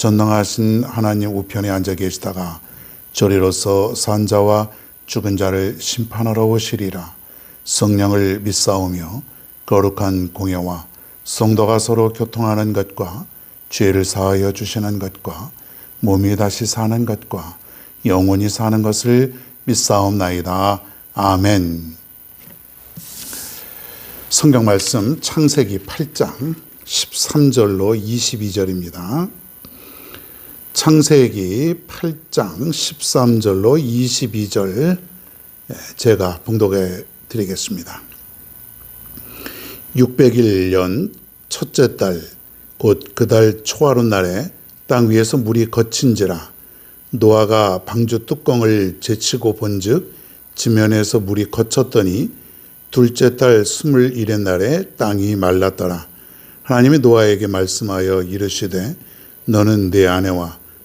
전능하신 하나님 우편에 앉아 계시다가 저리로서 산자와 죽은 자를 심판하러 오시리라 성령을 믿사오며 거룩한 공예와 성도가 서로 교통하는 것과 죄를 사하여 주시는 것과 몸이 다시 사는 것과 영원히 사는 것을 믿사옵나이다. 아멘. 성경 말씀 창세기 8장 13절로 22절입니다. 창세기 8장 13절로 22절 제가 봉독해 드리겠습니다. 601년 첫째 달 곧 그 달 초하루 날에 땅 위에서 물이 거친지라 노아가 방주 뚜껑을 제치고 본즉 지면에서 물이 거쳤더니 둘째 달 스물일의 날에 땅이 말랐더라. 하나님이 노아에게 말씀하여 이르시되 너는 내 아내와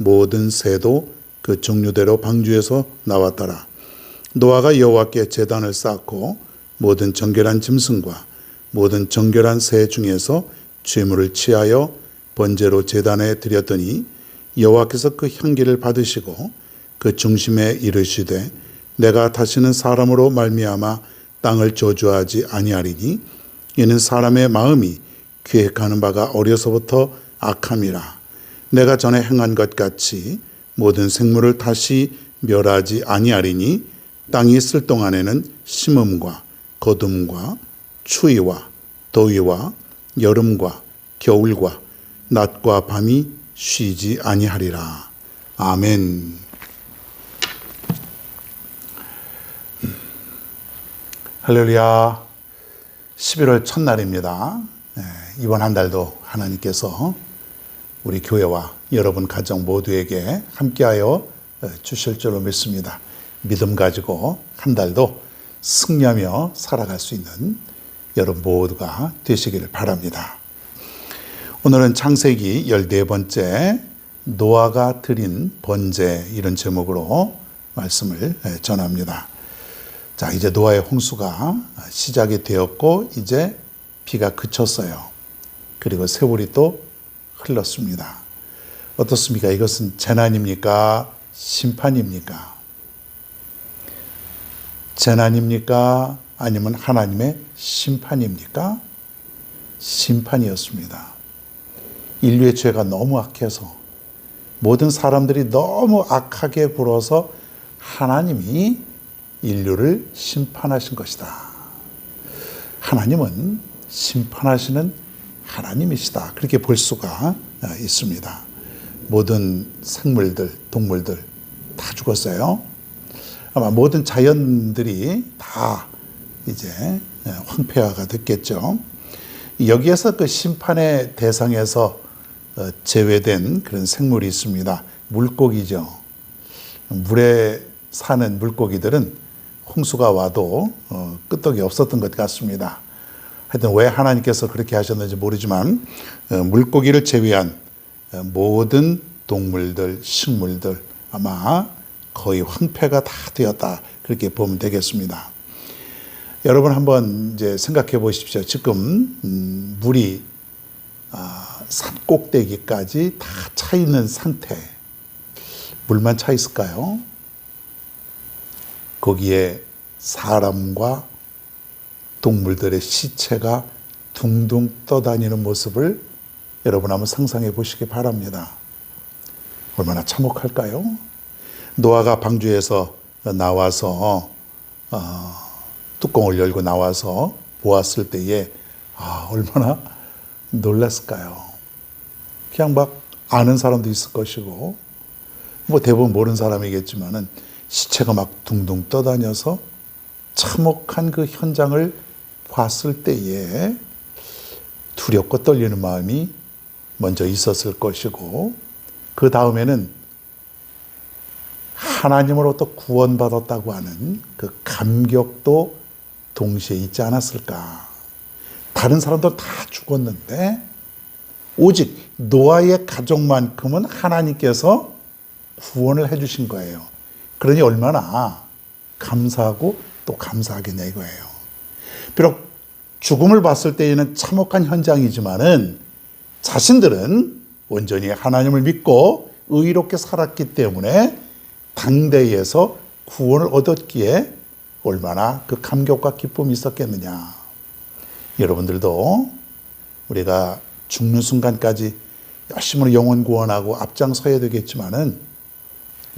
모든 새도 그 종류대로 방주에서 나왔더라. 노아가 여호와께 제단을 쌓고 모든 정결한 짐승과 모든 정결한 새 중에서 죄물을 취하여 번제로 제단에 드렸더니 여호와께서 그 향기를 받으시고 그 중심에 이르시되 내가 다시는 사람으로 말미암아 땅을 저주하지 아니하리니 이는 사람의 마음이 계획하는 바가 어려서부터 악함이라 내가 전에 행한 것 같이 모든 생물을 다시 멸하지 아니하리니 땅이 있을 동안에는 심음과 거둠과 추위와 더위와 여름과 겨울과 낮과 밤이 쉬지 아니하리라. 아멘. 할렐루야. 11월 첫날입니다. 네, 이번 한 달도 하나님께서 우리 교회와 여러분 가정 모두에게 함께하여 주실 줄로 믿습니다. 믿음 가지고 한 달도 승리하며 살아갈 수 있는 여러분 모두가 되시기를 바랍니다. 오늘은 창세기 14번째 노아가 드린 번제 이런 제목으로 말씀을 전합니다. 자, 이제 노아의 홍수가 시작이 되었고 이제 비가 그쳤어요. 그리고 세월이 또 흘렀습니다. 어떻습니까? 이것은 재난입니까? 심판입니까? 재난입니까? 아니면 하나님의 심판입니까? 심판이었습니다. 인류의 죄가 너무 악해서 모든 사람들이 너무 악하게 굴어서 하나님이 인류를 심판하신 것이다. 하나님은 심판하시는 하나님이시다. 그렇게 볼 수가 있습니다. 모든 생물들, 동물들 다 죽었어요. 아마 모든 자연들이 다 이제 황폐화가 됐겠죠. 여기에서 그 심판의 대상에서 제외된 그런 생물이 있습니다. 물고기죠. 물에 사는 물고기들은 홍수가 와도 끄떡이 없었던 것 같습니다. 하여튼 왜 하나님께서 그렇게 하셨는지 모르지만 물고기를 제외한 모든 동물들, 식물들 아마 거의 황폐가 다 되었다. 그렇게 보면 되겠습니다. 여러분 한번 이제 생각해 보십시오. 지금 음, 물이 아, 산 꼭대기까지 다 차 있는 상태. 물만 차 있을까요? 거기에 사람과 동물들의 시체가 둥둥 떠다니는 모습을 여러분 한번 상상해 보시기 바랍니다. 얼마나 참혹할까요? 노아가 방주에서 나와서 어, 뚜껑을 열고 나와서 보았을 때에 아, 얼마나 놀랐을까요? 그냥 막 아는 사람도 있을 것이고 뭐 대부분 모르는 사람이겠지만은 시체가 막 둥둥 떠다녀서 참혹한 그 현장을 봤을 때에 두렵고 떨리는 마음이 먼저 있었을 것이고 그 다음에는 하나님으로부터 구원받았다고 하는 그 감격도 동시에 있지 않았을까. 다른 사람들 다 죽었는데 오직 노아의 가족만큼은 하나님께서 구원을 해주신 거예요. 그러니 얼마나 감사하고 또 감사하겠냐 이거예요. 비록 죽음을 봤을 때에는 참혹한 현장이지만은 자신들은 온전히 하나님을 믿고 의롭게 살았기 때문에 당대에서 구원을 얻었기에 얼마나 그 감격과 기쁨이 있었겠느냐. 여러분들도 우리가 죽는 순간까지 열심으로 영혼 구원하고 앞장서야 되겠지만은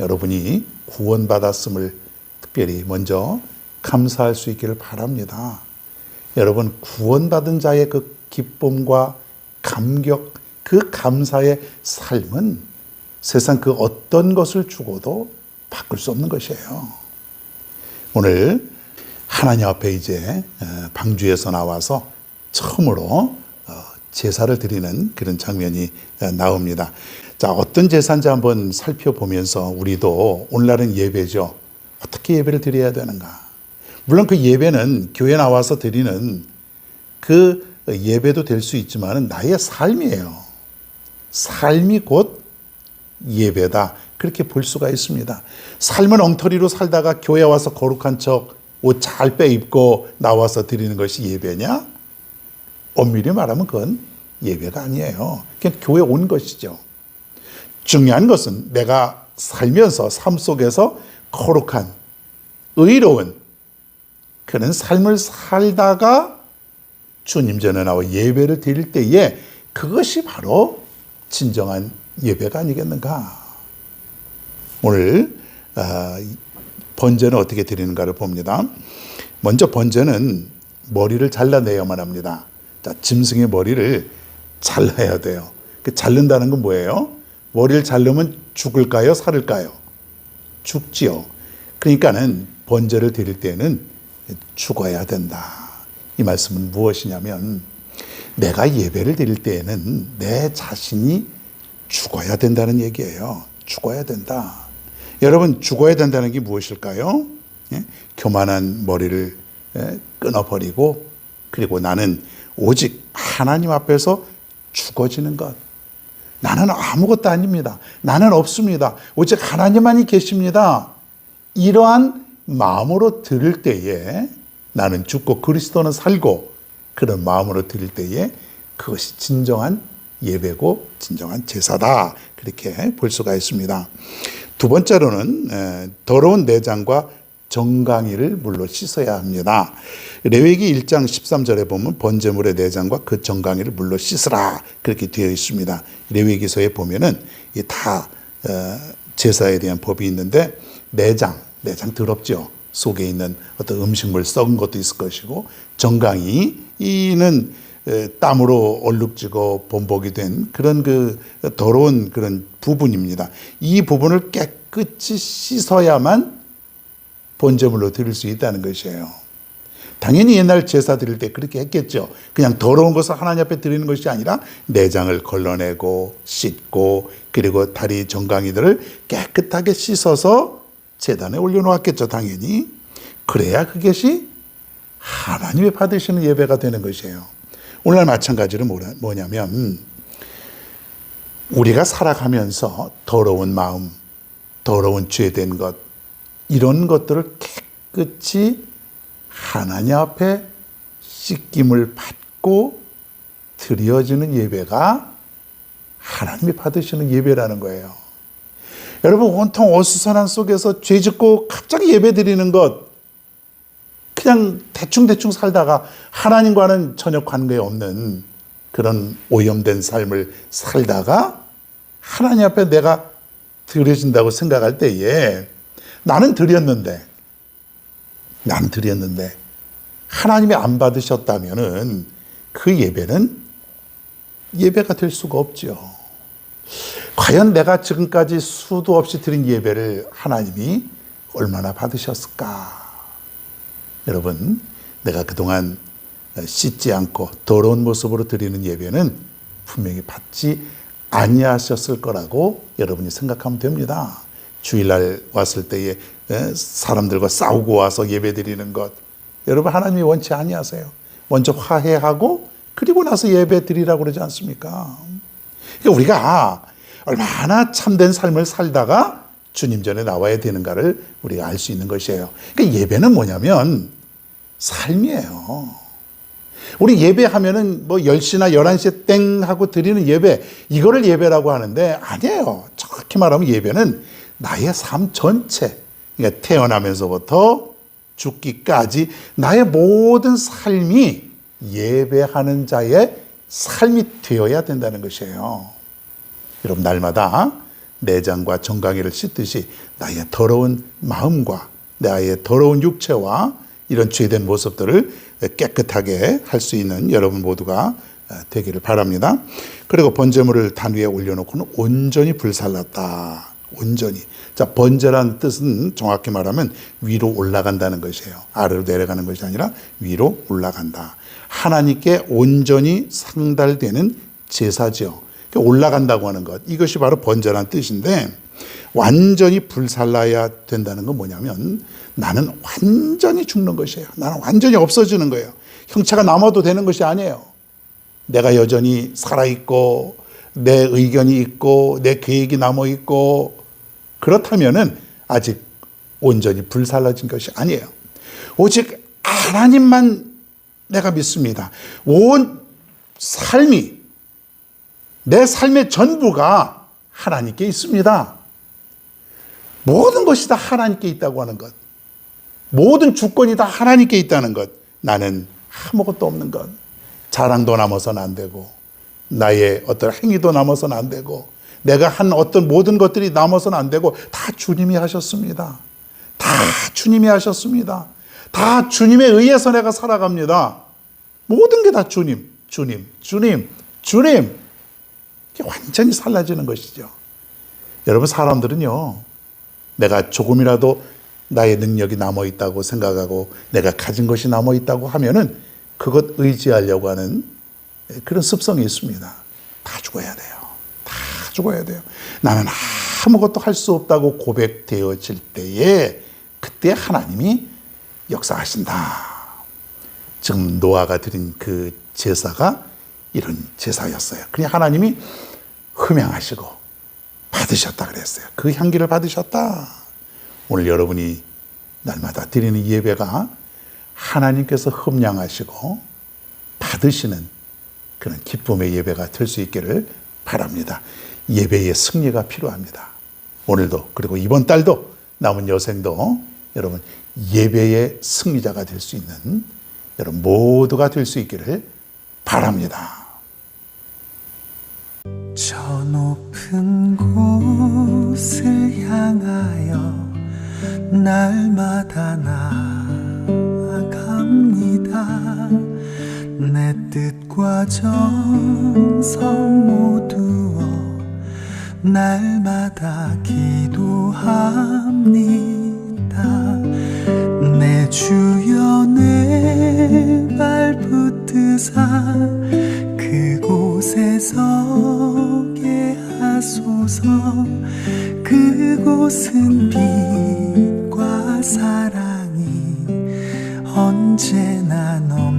여러분이 구원받았음을 특별히 먼저 감사할 수 있기를 바랍니다. 여러분 구원받은 자의 그 기쁨과 감격, 그 감사의 삶은 세상 그 어떤 것을 주고도 바꿀 수 없는 것이에요. 오늘 하나님 앞에 이제 어, 방주에서 나와서 처음으로 어, 제사를 드리는 그런 장면이 어, 나옵니다. 자, 어떤 제사인지 한번 살펴보면서 우리도 오늘날은 예배죠. 어떻게 예배를 드려야 되는가? 물론 그 예배는 교회 나와서 드리는 그 예배도 될 수 있지만 나의 삶이에요. 삶이 곧 예배다. 그렇게 볼 수가 있습니다. 삶은 엉터리로 살다가 교회 와서 거룩한 척 옷 잘 빼입고 나와서 드리는 것이 예배냐? 엄밀히 말하면 그건 예배가 아니에요. 그냥 교회 온 것이죠. 중요한 것은 내가 살면서 삶 속에서 거룩한 의로운 그런 삶을 살다가 주님 전에 나와 예배를 드릴 때에 그것이 바로 진정한 예배가 아니겠는가. 오늘 어, 번제는 어떻게 드리는가를 봅니다. 먼저 번제는 머리를 잘라내야만 합니다. 자, 짐승의 머리를 잘라야 돼요. 그 자른다는 건 뭐예요? 머리를 자르면 죽을까요? 살을까요? 죽지요. 그러니까는 번제를 드릴 때는 죽어야 된다. 이 말씀은 무엇이냐면 내가 예배를 드릴 때에는 내 자신이 죽어야 된다는 얘기예요. 죽어야 된다. 여러분 죽어야 된다는 게 무엇일까요? 예? 교만한 머리를 예? 끊어버리고 그리고 나는 오직 하나님 앞에서 죽어지는 것. 나는 아무것도 아닙니다. 나는 없습니다. 오직 하나님만이 계십니다. 이러한 마음으로 들을 때에 나는 죽고 그리스도는 살고 그런 마음으로 들을 때에 그것이 진정한 예배고 진정한 제사다. 그렇게 볼 수가 있습니다. 두 번째로는 더러운 내장과 정강이를 물로 씻어야 합니다. 레위기 1장 13절에 보면 번제물의 내장과 그 정강이를 물로 씻으라 그렇게 되어 있습니다. 레위기서에 보면은 다 어, 제사에 대한 법이 있는데 내장, 내장 더럽죠. 속에 있는 어떤 음식물 썩은 것도 있을 것이고 정강이 이는 땀으로 얼룩지고 범벅이 된 그런 그 더러운 그런 부분입니다. 이 부분을 깨끗이 씻어야만 본제물로 드릴 수 있다는 것이에요. 당연히 옛날 제사 드릴 때 그렇게 했겠죠. 그냥 더러운 것을 하나님 앞에 드리는 것이 아니라 내장을 걸러내고 씻고 그리고 다리 정강이들을 깨끗하게 씻어서 재단에 올려놓았겠죠. 당연히. 그래야 그것이 하나님이 받으시는 예배가 되는 것이에요. 오늘날 마찬가지로 뭐냐면 우리가 살아가면서 더러운 마음, 더러운 죄된 것 이런 것들을 깨끗이 하나님 앞에 씻김을 받고 드려지는 예배가 하나님이 받으시는 예배라는 거예요. 여러분 온통 어수선한 속에서 죄 짓고 갑자기 예배 드리는 것 그냥 대충대충 살다가 하나님과는 전혀 관계 없는 그런 오염된 삶을 살다가 하나님 앞에 내가 드려진다고 생각할 때에 나는 드렸는데 나는 드렸는데 하나님이 안 받으셨다면은 그 예배는 예배가 될 수가 없죠. 과연 내가 지금까지 수도 없이 드린 예배를 하나님이 얼마나 받으셨을까? 여러분, 내가 그동안 씻지 않고 더러운 모습으로 드리는 예배는 분명히 받지 아니하셨을 거라고 여러분이 생각하면 됩니다. 주일날 왔을 때에 사람들과 싸우고 와서 예배 드리는 것 여러분 하나님이 원치 아니하세요. 먼저 화해하고 그리고 나서 예배 드리라고 그러지 않습니까? 그러니까 우리가 얼마나 참된 삶을 살다가 주님 전에 나와야 되는가를 우리가 알 수 있는 것이에요. 그러니까 예배는 뭐냐면 삶이에요. 우리 예배하면은 뭐 10시나 11시에 땡 하고 드리는 예배, 이거를 예배라고 하는데 아니에요. 정확히 말하면 예배는 나의 삶 전체, 그러니까 태어나면서부터 죽기까지 나의 모든 삶이 예배하는 자의 삶이 되어야 된다는 것이에요. 여러분, 날마다 내장과 정강이를 씻듯이 나의 더러운 마음과 나의 더러운 육체와 이런 죄된 모습들을 깨끗하게 할 수 있는 여러분 모두가 되기를 바랍니다. 그리고 번제물을 단 위에 올려놓고는 온전히 불살랐다. 온전히. 자, 번제란 뜻은 정확히 말하면 위로 올라간다는 것이에요. 아래로 내려가는 것이 아니라 위로 올라간다. 하나님께 온전히 상달되는 제사죠. 올라간다고 하는 것. 이것이 바로 번제란 뜻인데 완전히 불살라야 된다는 건 뭐냐면 나는 완전히 죽는 것이에요. 나는 완전히 없어지는 거예요. 형체가 남아도 되는 것이 아니에요. 내가 여전히 살아있고, 내 의견이 있고, 내 계획이 남아있고, 그렇다면은 아직 온전히 불살라진 것이 아니에요. 오직 하나님만 내가 믿습니다. 온 삶이, 내 삶의 전부가 하나님께 있습니다. 모든 것이 다 하나님께 있다고 하는 것. 모든 주권이 다 하나님께 있다는 것. 나는 아무것도 없는 것. 자랑도 남아서는 안 되고, 나의 어떤 행위도 남아서는 안 되고, 내가 한 어떤 모든 것들이 남아서는 안 되고, 다 주님이 하셨습니다. 다 주님이 하셨습니다. 다 주님에 의해서 내가 살아갑니다. 모든 게 다 주님, 주님, 주님, 주님. 완전히 살라지는 것이죠. 여러분, 사람들은요, 내가 조금이라도 나의 능력이 남아 있다고 생각하고 내가 가진 것이 남아 있다고 하면은 그것 의지하려고 하는 그런 습성이 있습니다. 다 죽어야 돼요. 다 죽어야 돼요. 나는 아무것도 할 수 없다고 고백되어질 때에 그때 하나님이 역사하신다. 지금 노아가 드린 그 제사가 이런 제사였어요. 그냥 하나님이 흠양하시고 받으셨다 그랬어요. 그 향기를 받으셨다. 오늘 여러분이 날마다 드리는 예배가 하나님께서 흠양하시고 받으시는 그런 기쁨의 예배가 될 수 있기를 바랍니다. 예배의 승리가 필요합니다. 오늘도 그리고 이번 달도 남은 여생도 여러분 예배의 승리자가 될 수 있는 여러분 모두가 될 수 있기를 바랍니다. 저 높은 곳을 향하여 날마다 나아갑니다. 내 뜻과 정성 모두어 날마다 기도합니다. 내 주여 내 발 붙드사 그곳에 서게 하소서 그곳은 빛과 사랑이 언제나 넘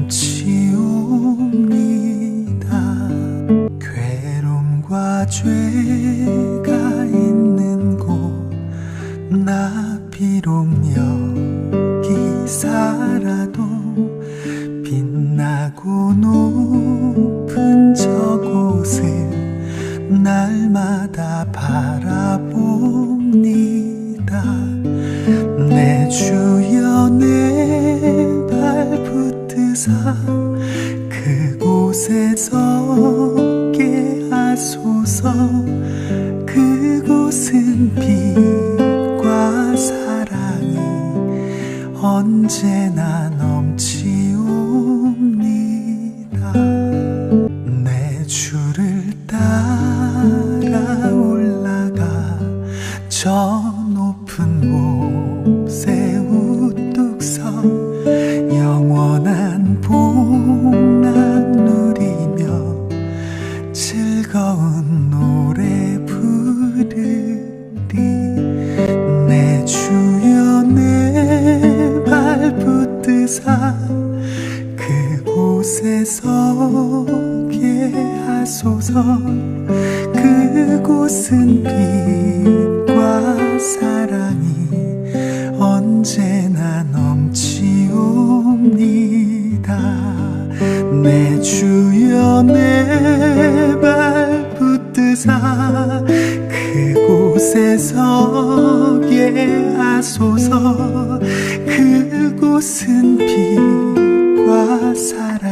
그사 그곳에 서게 하소서. 그곳은 빛과 사랑이 언제나 내 주여 내 발 붙드사 그곳에 서게 하소서. 그곳은 빛과 사랑.